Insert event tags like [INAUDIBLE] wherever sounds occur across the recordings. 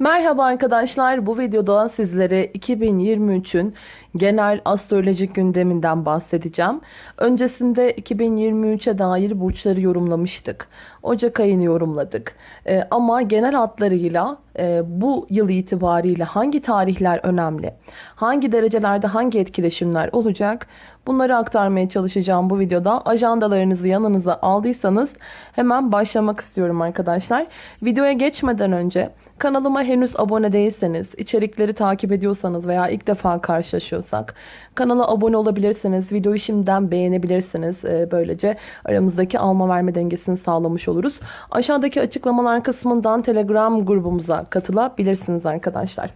Merhaba arkadaşlar. Bu videoda sizlere 2023'ün genel astrolojik gündeminden bahsedeceğim. Öncesinde 2023'e dair burçları yorumlamıştık. Ocak ayını yorumladık. Ee, ama genel hatlarıyla e, bu yıl itibariyle hangi tarihler önemli? Hangi derecelerde hangi etkileşimler olacak? Bunları aktarmaya çalışacağım bu videoda. Ajandalarınızı yanınıza aldıysanız hemen başlamak istiyorum arkadaşlar. Videoya geçmeden önce Kanalıma henüz abone değilseniz, içerikleri takip ediyorsanız veya ilk defa karşılaşıyorsak kanala abone olabilirsiniz. Videoyu şimdiden beğenebilirsiniz. Ee, böylece aramızdaki alma verme dengesini sağlamış oluruz. Aşağıdaki açıklamalar kısmından Telegram grubumuza katılabilirsiniz arkadaşlar.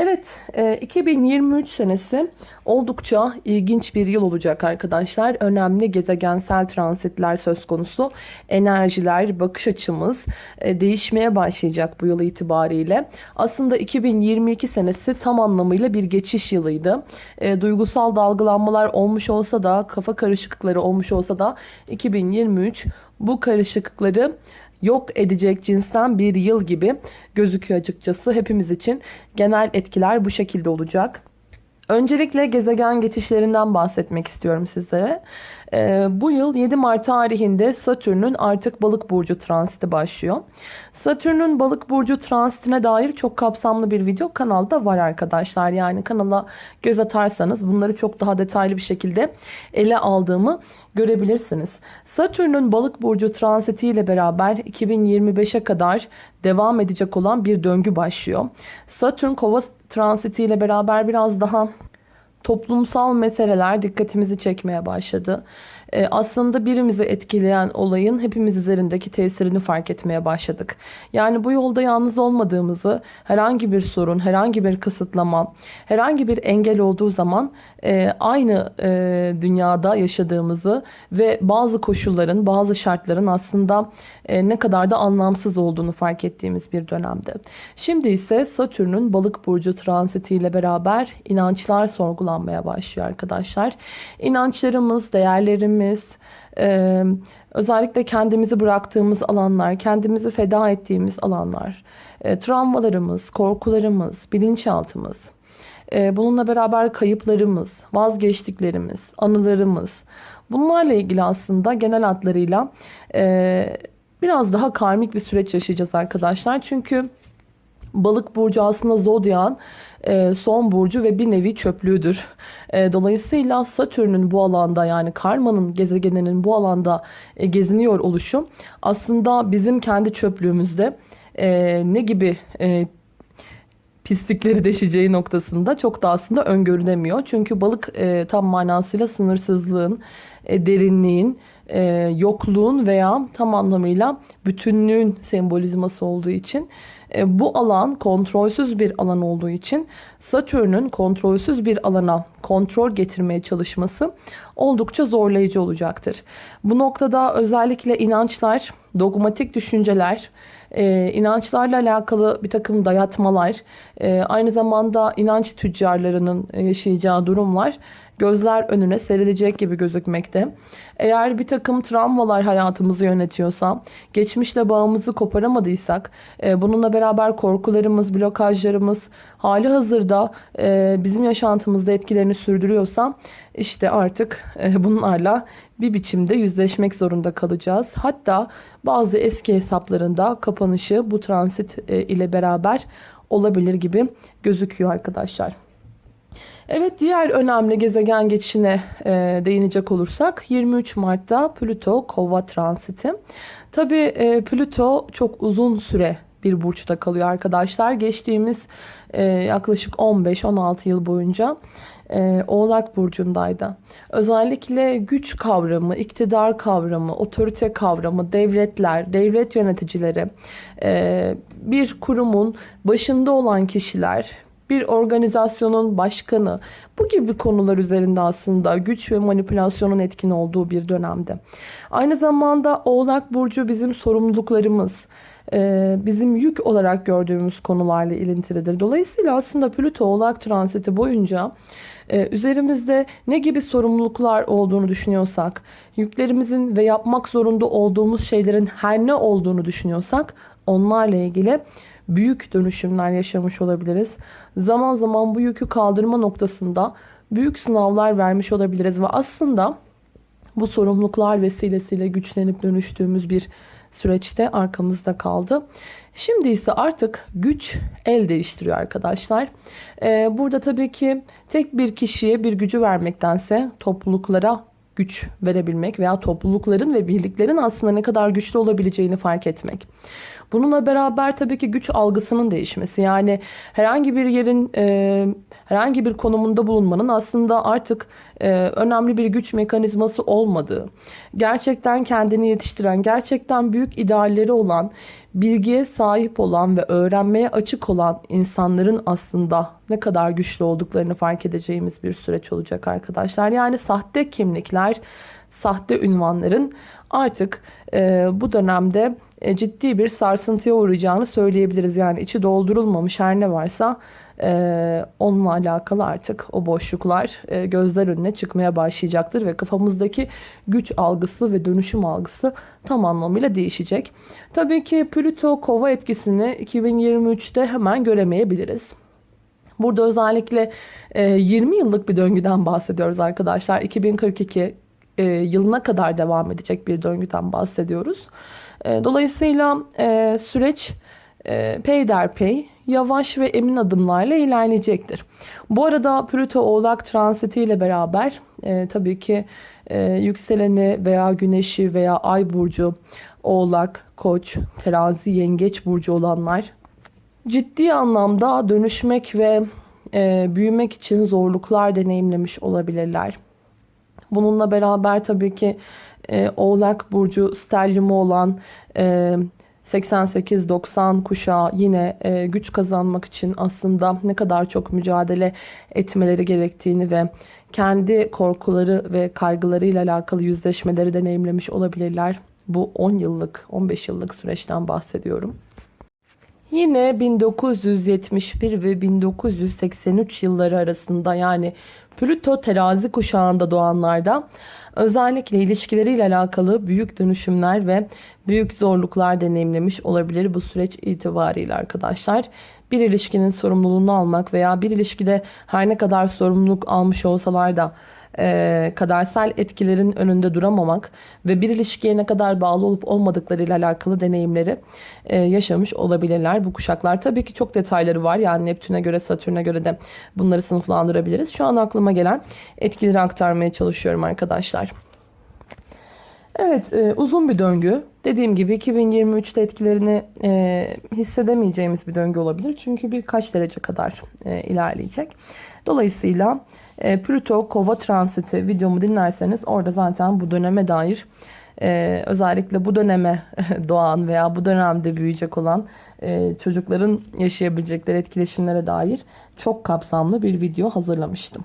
Evet, 2023 e, senesi oldukça ilginç bir yıl olacak arkadaşlar. Önemli gezegensel transitler söz konusu. Enerjiler, bakış açımız e, değişmeye başlayacak bu yıl itibariyle. Aslında 2022 senesi tam anlamıyla bir geçiş yılıydı. E, duygusal dalgalanmalar olmuş olsa da, kafa karışıklıkları olmuş olsa da 2023 bu karışıklıkları yok edecek cinsten bir yıl gibi gözüküyor açıkçası. Hepimiz için genel etkiler bu şekilde olacak. Öncelikle gezegen geçişlerinden bahsetmek istiyorum sizlere. Ee, bu yıl 7 Mart tarihinde Satürn'ün artık balık burcu transiti başlıyor. Satürn'ün balık burcu transitine dair çok kapsamlı bir video kanalda var arkadaşlar. Yani kanala göz atarsanız bunları çok daha detaylı bir şekilde ele aldığımı görebilirsiniz. Satürn'ün balık burcu transiti ile beraber 2025'e kadar devam edecek olan bir döngü başlıyor. Satürn kova transiti ile beraber biraz daha toplumsal meseleler dikkatimizi çekmeye başladı. Ee, aslında birimizi etkileyen olayın hepimiz üzerindeki tesirini fark etmeye başladık. Yani bu yolda yalnız olmadığımızı, herhangi bir sorun, herhangi bir kısıtlama, herhangi bir engel olduğu zaman e, aynı e, dünyada yaşadığımızı ve bazı koşulların, bazı şartların aslında e, ne kadar da anlamsız olduğunu fark ettiğimiz bir dönemde. Şimdi ise Satürn'ün balık burcu transitiyle beraber inançlar sorgulanmaya başlıyor arkadaşlar. İnançlarımız, değerlerimiz, e, özellikle kendimizi bıraktığımız alanlar, kendimizi feda ettiğimiz alanlar, e, travmalarımız, korkularımız, bilinçaltımız, e, bununla beraber kayıplarımız, vazgeçtiklerimiz, anılarımız, bunlarla ilgili aslında genel hatlarıyla e, biraz daha karmik bir süreç yaşayacağız arkadaşlar. Çünkü balık burcu aslında zodyan e, son burcu ve bir nevi çöplüğüdür. E, dolayısıyla Satürn'ün bu alanda yani karmanın gezegeninin bu alanda e, geziniyor oluşu aslında bizim kendi çöplüğümüzde ne gibi pislikleri deşeceği noktasında çok da aslında öngörülemiyor. Çünkü balık tam manasıyla sınırsızlığın, derinliğin, yokluğun veya tam anlamıyla bütünlüğün sembolizması olduğu için e, bu alan kontrolsüz bir alan olduğu için Satürn'ün kontrolsüz bir alana kontrol getirmeye çalışması oldukça zorlayıcı olacaktır. Bu noktada özellikle inançlar, dogmatik düşünceler, e, inançlarla alakalı bir takım dayatmalar, e, aynı zamanda inanç tüccarlarının yaşayacağı durumlar gözler önüne serilecek gibi gözükmekte. Eğer bir takım travmalar hayatımızı yönetiyorsa, geçmişle bağımızı koparamadıysak, e, bununla beraber korkularımız, blokajlarımız hali hazırda e, bizim yaşantımızda etkilerini sürdürüyorsa, işte artık e, bunlarla bir biçimde yüzleşmek zorunda kalacağız. Hatta bazı eski hesaplarında kapanışı bu transit ile beraber olabilir gibi gözüküyor arkadaşlar. Evet diğer önemli gezegen geçişine e, değinecek olursak 23 Mart'ta Plüto Kova transiti. Tabi e, Plüto çok uzun süre bir burçta kalıyor arkadaşlar. Geçtiğimiz e, yaklaşık 15-16 yıl boyunca e, Oğlak Burcu'ndaydı. Özellikle güç kavramı, iktidar kavramı, otorite kavramı, devletler, devlet yöneticileri, e, bir kurumun başında olan kişiler, bir organizasyonun başkanı bu gibi konular üzerinde aslında güç ve manipülasyonun etkin olduğu bir dönemde. Aynı zamanda Oğlak Burcu bizim sorumluluklarımız, e, bizim yük olarak gördüğümüz konularla ilintilidir. Dolayısıyla aslında Plüto Oğlak transiti boyunca e, üzerimizde ne gibi sorumluluklar olduğunu düşünüyorsak, yüklerimizin ve yapmak zorunda olduğumuz şeylerin her ne olduğunu düşünüyorsak onlarla ilgili büyük dönüşümler yaşamış olabiliriz. Zaman zaman bu yükü kaldırma noktasında büyük sınavlar vermiş olabiliriz ve aslında bu sorumluluklar vesilesiyle güçlenip dönüştüğümüz bir süreçte arkamızda kaldı. Şimdi ise artık güç el değiştiriyor arkadaşlar. Ee, burada tabii ki tek bir kişiye bir gücü vermektense topluluklara güç verebilmek veya toplulukların ve birliklerin aslında ne kadar güçlü olabileceğini fark etmek. Bununla beraber tabii ki güç algısının değişmesi. Yani herhangi bir yerin e, herhangi bir konumunda bulunmanın aslında artık e, önemli bir güç mekanizması olmadığı, gerçekten kendini yetiştiren, gerçekten büyük idealleri olan, bilgiye sahip olan ve öğrenmeye açık olan insanların aslında ne kadar güçlü olduklarını fark edeceğimiz bir süreç olacak arkadaşlar. Yani sahte kimlikler, sahte ünvanların artık e, bu dönemde e, ciddi bir sarsıntıya uğrayacağını söyleyebiliriz. Yani içi doldurulmamış her ne varsa e, onunla alakalı artık o boşluklar e, gözler önüne çıkmaya başlayacaktır ve kafamızdaki güç algısı ve dönüşüm algısı tam anlamıyla değişecek. Tabii ki Plüto kova etkisini 2023'te hemen göremeyebiliriz. Burada özellikle 20 yıllık bir döngüden bahsediyoruz arkadaşlar. 2042 yılına kadar devam edecek bir döngüden bahsediyoruz. Dolayısıyla süreç peyderpey yavaş ve emin adımlarla ilerleyecektir. Bu arada Plüto Oğlak transiti ile beraber e, tabii ki e, yükseleni veya güneşi veya ay burcu Oğlak, Koç, Terazi, Yengeç burcu olanlar ciddi anlamda dönüşmek ve e, büyümek için zorluklar deneyimlemiş olabilirler. Bununla beraber tabii ki e, Oğlak burcu stelyumu olan e, 88-90 kuşağı yine e, güç kazanmak için aslında ne kadar çok mücadele etmeleri gerektiğini ve kendi korkuları ve kaygılarıyla alakalı yüzleşmeleri deneyimlemiş olabilirler. Bu 10 yıllık, 15 yıllık süreçten bahsediyorum. Yine 1971 ve 1983 yılları arasında yani Plüto terazi kuşağında doğanlarda özellikle ilişkileriyle alakalı büyük dönüşümler ve büyük zorluklar deneyimlemiş olabilir bu süreç itibariyle arkadaşlar. Bir ilişkinin sorumluluğunu almak veya bir ilişkide her ne kadar sorumluluk almış olsalar da e, kadersel etkilerin önünde duramamak ve bir ilişkiye ne kadar bağlı olup olmadıklarıyla alakalı deneyimleri e, yaşamış olabilirler bu kuşaklar. Tabii ki çok detayları var yani Neptün'e göre Satürn'e göre de bunları sınıflandırabiliriz. Şu an aklıma gelen etkileri aktarmaya çalışıyorum arkadaşlar. Evet e, uzun bir döngü. Dediğim gibi 2023'te etkilerini e, hissedemeyeceğimiz bir döngü olabilir. Çünkü birkaç derece kadar e, ilerleyecek. Dolayısıyla e, Plüto Kova transiti videomu dinlerseniz orada zaten bu döneme dair e, özellikle bu döneme [LAUGHS] doğan veya bu dönemde büyüyecek olan e, çocukların yaşayabilecekleri etkileşimlere dair çok kapsamlı bir video hazırlamıştım.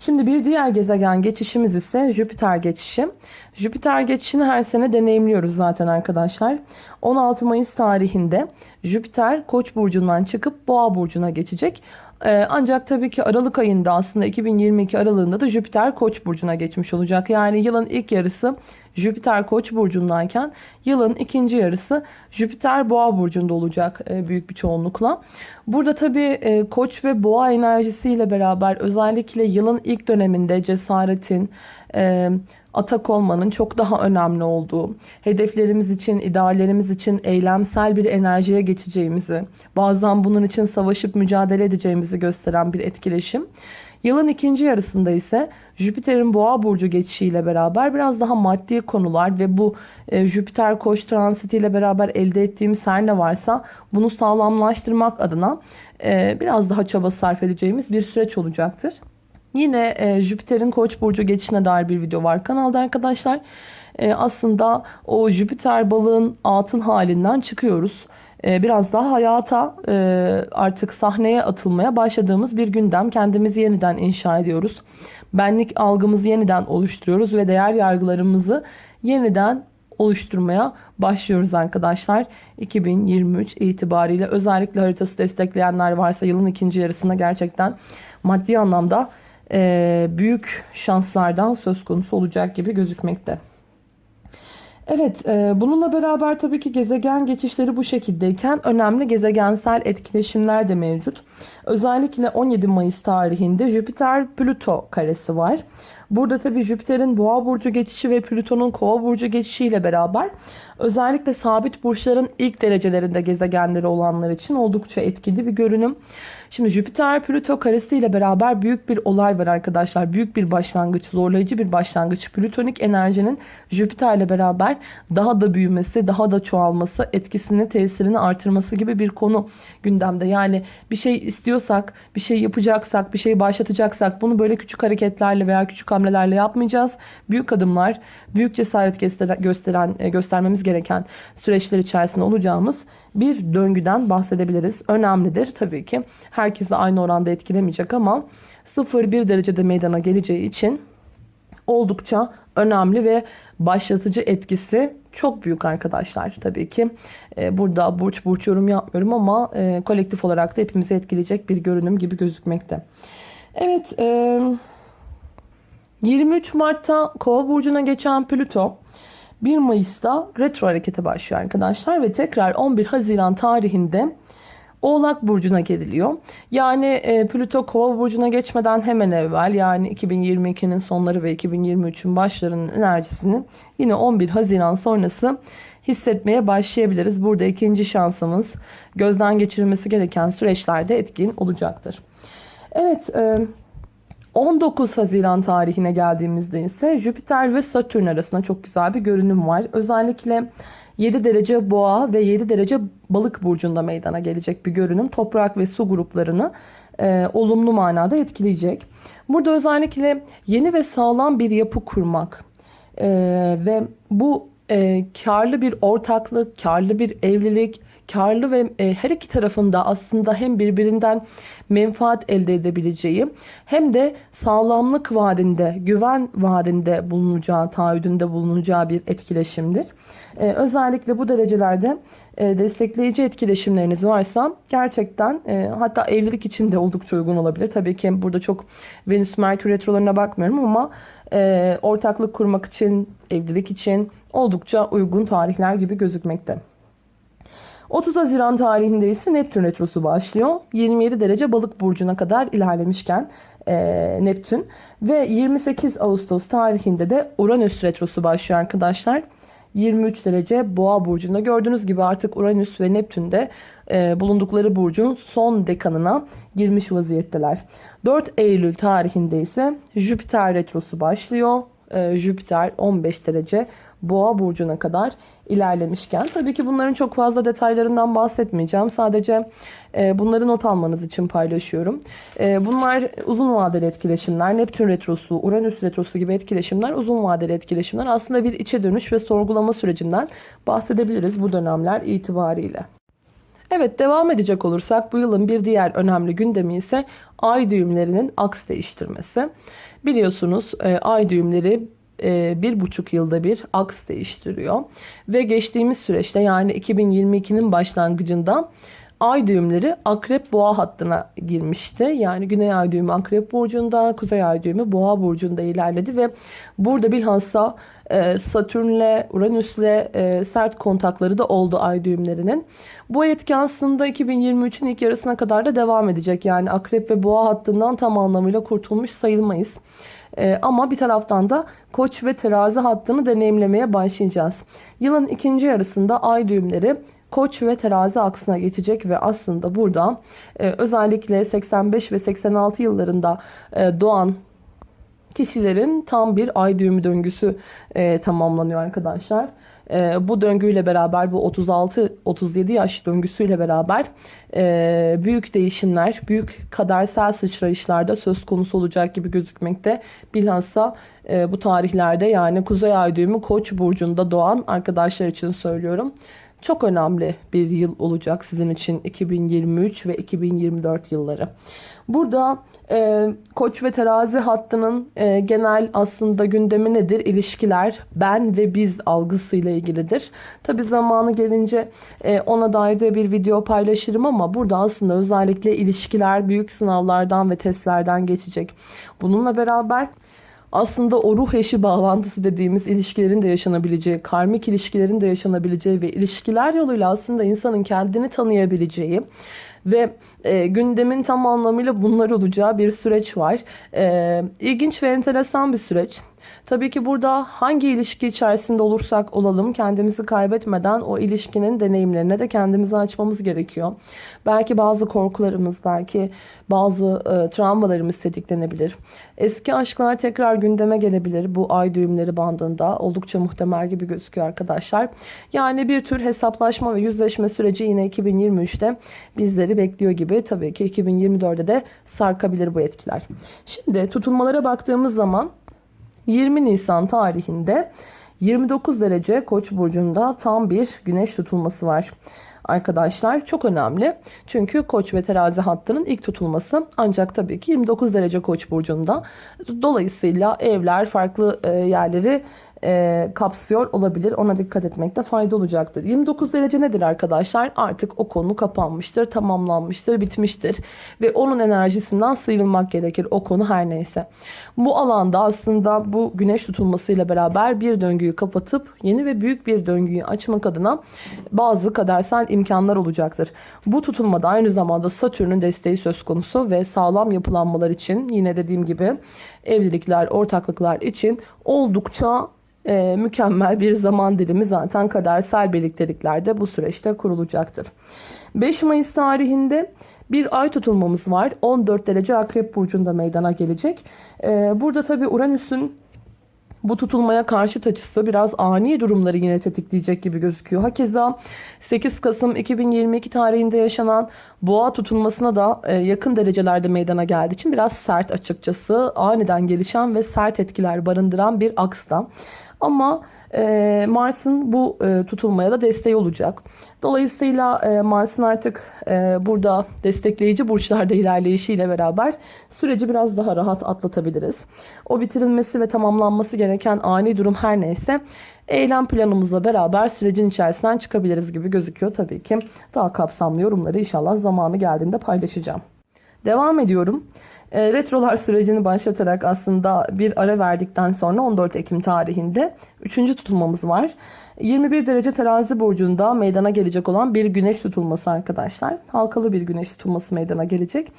Şimdi bir diğer gezegen geçişimiz ise Jüpiter geçişi. Jüpiter geçişini her sene deneyimliyoruz zaten arkadaşlar. 16 Mayıs tarihinde Jüpiter Koç burcundan çıkıp Boğa burcuna geçecek. Ee, ancak tabii ki Aralık ayında aslında 2022 aralığında da Jüpiter Koç burcuna geçmiş olacak. Yani yılın ilk yarısı Jüpiter Koç burcundayken yılın ikinci yarısı Jüpiter Boğa burcunda olacak e, büyük bir çoğunlukla. Burada tabii e, Koç ve Boğa enerjisiyle beraber özellikle yılın ilk döneminde cesaretin, e, atak olmanın çok daha önemli olduğu, hedeflerimiz için, ideallerimiz için eylemsel bir enerjiye geçeceğimizi, bazen bunun için savaşıp mücadele edeceğimizi gösteren bir etkileşim. Yılın ikinci yarısında ise Jüpiter'in boğa burcu geçişiyle beraber biraz daha maddi konular ve bu e, Jüpiter koç transitiyle beraber elde ettiğimiz her ne varsa bunu sağlamlaştırmak adına e, biraz daha çaba sarf edeceğimiz bir süreç olacaktır. Yine e, Jüpiter'in Koç burcu geçişine dair bir video var kanalda arkadaşlar. E, aslında o Jüpiter balığın atın halinden çıkıyoruz. E, biraz daha hayata e, artık sahneye atılmaya başladığımız bir gündem. Kendimizi yeniden inşa ediyoruz. Benlik algımızı yeniden oluşturuyoruz ve değer yargılarımızı yeniden oluşturmaya başlıyoruz arkadaşlar. 2023 itibariyle özellikle haritası destekleyenler varsa yılın ikinci yarısında gerçekten maddi anlamda e, büyük şanslardan söz konusu olacak gibi gözükmekte. Evet, e, bununla beraber tabii ki gezegen geçişleri bu şekildeyken önemli gezegensel etkileşimler de mevcut. Özellikle 17 Mayıs tarihinde Jüpiter-Plüto karesi var. Burada tabii Jüpiter'in Boğa burcu geçişi ve Plüton'un Kova burcu geçişiyle beraber özellikle sabit burçların ilk derecelerinde gezegenleri olanlar için oldukça etkili bir görünüm. Şimdi Jüpiter-Plüto karesi ile beraber büyük bir olay var arkadaşlar. Büyük bir başlangıç, zorlayıcı bir başlangıç. Plütonik enerjinin Jüpiter ile beraber daha da büyümesi, daha da çoğalması, etkisini, tesirini artırması gibi bir konu gündemde. Yani bir şey istiyorsak, bir şey yapacaksak, bir şey başlatacaksak bunu böyle küçük hareketlerle veya küçük hamlelerle yapmayacağız. Büyük adımlar, büyük cesaret gösteren, e, göstermemiz gereken süreçler içerisinde olacağımız bir döngüden bahsedebiliriz. Önemlidir tabii ki. Herkese aynı oranda etkilemeyecek ama 0-1 derecede meydana geleceği için oldukça önemli ve başlatıcı etkisi çok büyük arkadaşlar tabii ki. Ee, burada burç burç yorum yapmıyorum ama e, kolektif olarak da hepimizi etkileyecek bir görünüm gibi gözükmekte. Evet, e, 23 Mart'ta Kova burcuna geçen Plüto 1 Mayıs'ta retro harekete başlıyor arkadaşlar ve tekrar 11 Haziran tarihinde Oğlak Burcu'na geliliyor. Yani e, Plüto Kova Burcu'na geçmeden hemen evvel yani 2022'nin sonları ve 2023'ün başlarının enerjisini yine 11 Haziran sonrası hissetmeye başlayabiliriz. Burada ikinci şansımız gözden geçirilmesi gereken süreçlerde etkin olacaktır. Evet, e, 19 Haziran tarihine geldiğimizde ise Jüpiter ve Satürn arasında çok güzel bir görünüm var. Özellikle 7 derece boğa ve 7 derece balık burcunda meydana gelecek bir görünüm. Toprak ve su gruplarını e, olumlu manada etkileyecek. Burada özellikle yeni ve sağlam bir yapı kurmak e, ve bu e, karlı bir ortaklık, karlı bir evlilik, karlı ve e, her iki tarafında aslında hem birbirinden menfaat elde edebileceği hem de sağlamlık vaadinde, güven vaadinde bulunacağı, taahhüdünde bulunacağı bir etkileşimdir. E, özellikle bu derecelerde e, destekleyici etkileşimleriniz varsa gerçekten e, hatta evlilik için de oldukça uygun olabilir. Tabii ki burada çok Venüs Merkür retrolarına bakmıyorum ama e, ortaklık kurmak için, evlilik için oldukça uygun tarihler gibi gözükmekte. 30 Haziran tarihinde ise Neptün retrosu başlıyor. 27 derece balık burcuna kadar ilerlemişken e, Neptün ve 28 Ağustos tarihinde de Uranüs retrosu başlıyor arkadaşlar. 23 derece boğa burcunda gördüğünüz gibi artık Uranüs ve Neptün de e, bulundukları burcun son dekanına girmiş vaziyetteler. 4 Eylül tarihinde ise Jüpiter retrosu başlıyor. E, Jüpiter 15 derece boğa burcuna kadar ilerlemişken tabii ki bunların çok fazla detaylarından bahsetmeyeceğim. Sadece e, bunları not almanız için paylaşıyorum. E, bunlar uzun vadeli etkileşimler. Neptün retrosu, Uranüs retrosu gibi etkileşimler uzun vadeli etkileşimler. Aslında bir içe dönüş ve sorgulama sürecinden bahsedebiliriz bu dönemler itibariyle. Evet devam edecek olursak bu yılın bir diğer önemli gündemi ise ay düğümlerinin aks değiştirmesi. Biliyorsunuz e, ay düğümleri bir buçuk yılda bir aks değiştiriyor. Ve geçtiğimiz süreçte yani 2022'nin başlangıcında ay düğümleri akrep boğa hattına girmişti. Yani güney ay düğümü akrep burcunda, kuzey ay düğümü boğa burcunda ilerledi ve burada bilhassa e, Satürn'le, Uranüs'le e, sert kontakları da oldu ay düğümlerinin. Bu etki aslında 2023'ün ilk yarısına kadar da devam edecek. Yani akrep ve boğa hattından tam anlamıyla kurtulmuş sayılmayız. Ee, ama bir taraftan da koç ve terazi hattını deneyimlemeye başlayacağız. Yılın ikinci yarısında ay düğümleri Koç ve terazi aksına geçecek ve aslında burada e, özellikle 85 ve 86 yıllarında e, doğan kişilerin tam bir ay düğümü döngüsü e, tamamlanıyor arkadaşlar. E, bu döngüyle beraber bu 36-37 yaş döngüsüyle beraber e, büyük değişimler, büyük kadersel sıçrayışlarda söz konusu olacak gibi gözükmekte. Bilhassa e, bu tarihlerde yani Kuzey Ay düğümü Koç burcunda doğan arkadaşlar için söylüyorum. Çok önemli bir yıl olacak sizin için 2023 ve 2024 yılları. Burada e, koç ve terazi hattının e, genel aslında gündemi nedir? İlişkiler, ben ve biz algısıyla ilgilidir. Tabi zamanı gelince e, ona dair de bir video paylaşırım ama burada aslında özellikle ilişkiler büyük sınavlardan ve testlerden geçecek. Bununla beraber aslında o ruh eşi bağlantısı dediğimiz ilişkilerin de yaşanabileceği, karmik ilişkilerin de yaşanabileceği ve ilişkiler yoluyla aslında insanın kendini tanıyabileceği ve e, gündemin tam anlamıyla bunlar olacağı bir süreç var. E, ilginç ve enteresan bir süreç. Tabii ki burada hangi ilişki içerisinde olursak olalım kendimizi kaybetmeden o ilişkinin deneyimlerine de kendimizi açmamız gerekiyor. Belki bazı korkularımız, belki bazı e, travmalarımız tetiklenebilir. Eski aşklar tekrar gündeme gelebilir bu ay düğümleri bandında. Oldukça muhtemel gibi gözüküyor arkadaşlar. Yani bir tür hesaplaşma ve yüzleşme süreci yine 2023'te bizleri bekliyor gibi. Tabii ki 2024'de de sarkabilir bu etkiler. Şimdi tutulmalara baktığımız zaman 20 Nisan tarihinde 29 derece Koç burcunda tam bir güneş tutulması var. Arkadaşlar çok önemli. Çünkü Koç ve Terazi hattının ilk tutulması ancak tabii ki 29 derece Koç burcunda. Dolayısıyla evler farklı e, yerleri e, kapsıyor olabilir. Ona dikkat etmekte fayda olacaktır. 29 derece nedir arkadaşlar? Artık o konu kapanmıştır, tamamlanmıştır, bitmiştir. Ve onun enerjisinden sıyrılmak gerekir. O konu her neyse. Bu alanda aslında bu güneş tutulmasıyla beraber bir döngüyü kapatıp yeni ve büyük bir döngüyü açmak adına bazı kadersel imkanlar olacaktır. Bu tutulmada aynı zamanda Satürn'ün desteği söz konusu ve sağlam yapılanmalar için yine dediğim gibi evlilikler, ortaklıklar için oldukça e, mükemmel bir zaman dilimi zaten kadersel birlikteliklerde bu süreçte kurulacaktır. 5 Mayıs tarihinde bir ay tutulmamız var. 14 derece Akrep Burcu'nda meydana gelecek. E, burada tabi Uranüs'ün bu tutulmaya karşı açısı biraz ani durumları yine tetikleyecek gibi gözüküyor. Hakeza 8 Kasım 2022 tarihinde yaşanan boğa tutulmasına da e, yakın derecelerde meydana geldiği için biraz sert açıkçası. Aniden gelişen ve sert etkiler barındıran bir aksta. Ama e, Mars'ın bu e, tutulmaya da desteği olacak. Dolayısıyla e, Mars'ın artık e, burada destekleyici burçlarda ilerleyişiyle beraber süreci biraz daha rahat atlatabiliriz. O bitirilmesi ve tamamlanması gereken ani durum her neyse eylem planımızla beraber sürecin içerisinden çıkabiliriz gibi gözüküyor. Tabii ki daha kapsamlı yorumları inşallah zamanı geldiğinde paylaşacağım. Devam ediyorum. E, retrolar sürecini başlatarak aslında bir ara verdikten sonra 14 Ekim tarihinde 3. tutulmamız var. 21 derece terazi burcunda meydana gelecek olan bir güneş tutulması arkadaşlar. Halkalı bir güneş tutulması meydana gelecek.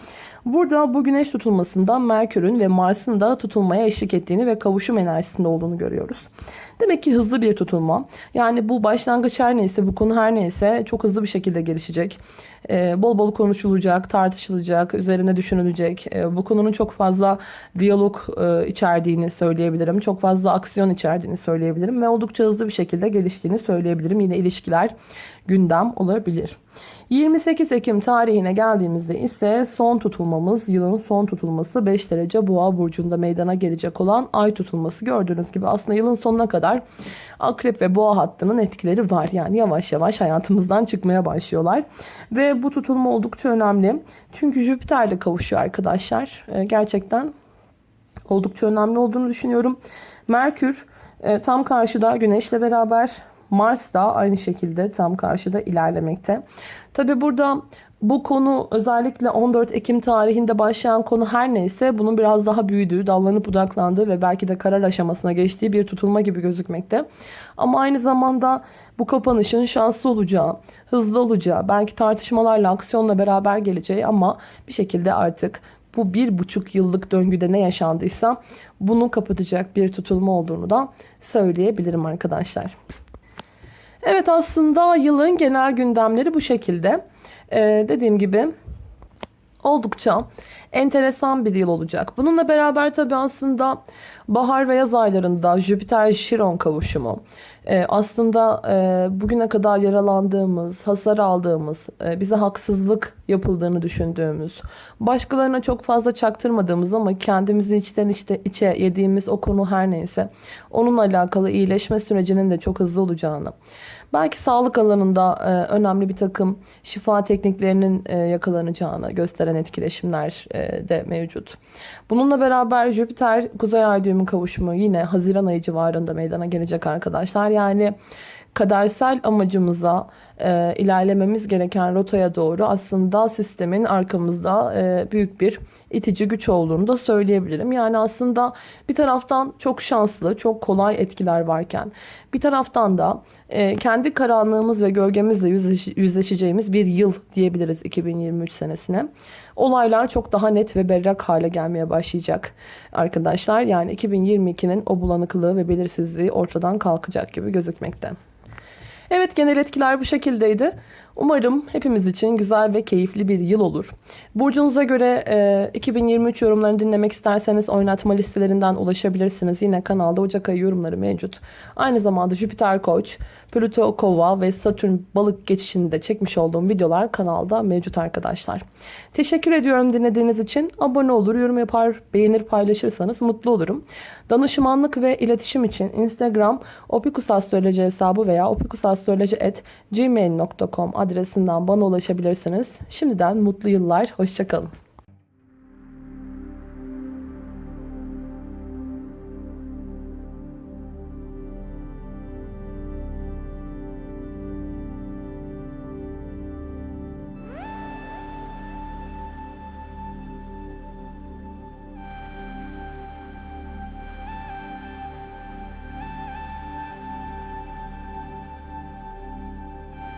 Burada bu güneş tutulmasında Merkür'ün ve Mars'ın da tutulmaya eşlik ettiğini ve kavuşum enerjisinde olduğunu görüyoruz. Demek ki hızlı bir tutulma. Yani bu başlangıç her neyse, bu konu her neyse çok hızlı bir şekilde gelişecek. Ee, bol bol konuşulacak, tartışılacak, üzerine düşünülecek. Ee, bu konunun çok fazla diyalog e, içerdiğini söyleyebilirim. Çok fazla aksiyon içerdiğini söyleyebilirim ve oldukça hızlı bir şekilde geliştiğini söyleyebilirim. Yine ilişkiler gündem olabilir. 28 Ekim tarihine geldiğimizde ise son tutulmamız yılın son tutulması 5 derece boğa burcunda meydana gelecek olan ay tutulması gördüğünüz gibi aslında yılın sonuna kadar akrep ve boğa hattının etkileri var. Yani yavaş yavaş hayatımızdan çıkmaya başlıyorlar. Ve bu tutulma oldukça önemli. Çünkü Jüpiter'le kavuşuyor arkadaşlar. Ee, gerçekten oldukça önemli olduğunu düşünüyorum. Merkür e, tam karşıda Güneş'le beraber Mars da aynı şekilde tam karşıda ilerlemekte. Tabi burada bu konu özellikle 14 Ekim tarihinde başlayan konu her neyse bunun biraz daha büyüdüğü, dallanıp budaklandığı ve belki de karar aşamasına geçtiği bir tutulma gibi gözükmekte. Ama aynı zamanda bu kapanışın şanslı olacağı, hızlı olacağı, belki tartışmalarla, aksiyonla beraber geleceği ama bir şekilde artık bu bir buçuk yıllık döngüde ne yaşandıysa bunu kapatacak bir tutulma olduğunu da söyleyebilirim arkadaşlar. Evet aslında yılın genel gündemleri bu şekilde. Ee, dediğim gibi oldukça enteresan bir yıl olacak. Bununla beraber tabi aslında bahar ve yaz aylarında Jüpiter-Şiron kavuşumu e, aslında e, bugüne kadar yaralandığımız, hasar aldığımız, e, bize haksızlık yapıldığını düşündüğümüz, başkalarına çok fazla çaktırmadığımız ama kendimizi içten işte içe yediğimiz o konu her neyse onunla alakalı iyileşme sürecinin de çok hızlı olacağını, belki sağlık alanında önemli bir takım şifa tekniklerinin yakalanacağını gösteren etkileşimler de mevcut. Bununla beraber Jüpiter Kuzey Ay düğümü kavuşumu yine Haziran ayı civarında meydana gelecek arkadaşlar. Yani kadersel amacımıza e, ilerlememiz gereken rotaya doğru aslında sistemin arkamızda e, büyük bir itici güç olduğunu da söyleyebilirim. Yani aslında bir taraftan çok şanslı, çok kolay etkiler varken bir taraftan da e, kendi karanlığımız ve gölgemizle yüzleş- yüzleşeceğimiz bir yıl diyebiliriz 2023 senesine. Olaylar çok daha net ve berrak hale gelmeye başlayacak arkadaşlar. Yani 2022'nin o bulanıklığı ve belirsizliği ortadan kalkacak gibi gözükmekte. Evet genel etkiler bu şekildeydi. Umarım hepimiz için güzel ve keyifli bir yıl olur. Burcunuza göre e, 2023 yorumlarını dinlemek isterseniz oynatma listelerinden ulaşabilirsiniz. Yine kanalda Ocak ayı yorumları mevcut. Aynı zamanda Jüpiter Koç, Plüto Kova ve Satürn balık geçişinde çekmiş olduğum videolar kanalda mevcut arkadaşlar. Teşekkür ediyorum dinlediğiniz için. Abone olur, yorum yapar, beğenir, paylaşırsanız mutlu olurum. Danışmanlık ve iletişim için Instagram opikusastroloji hesabı veya opikusastroloji.gmail.com adresinden bana ulaşabilirsiniz. Şimdiden mutlu yıllar, hoşçakalın.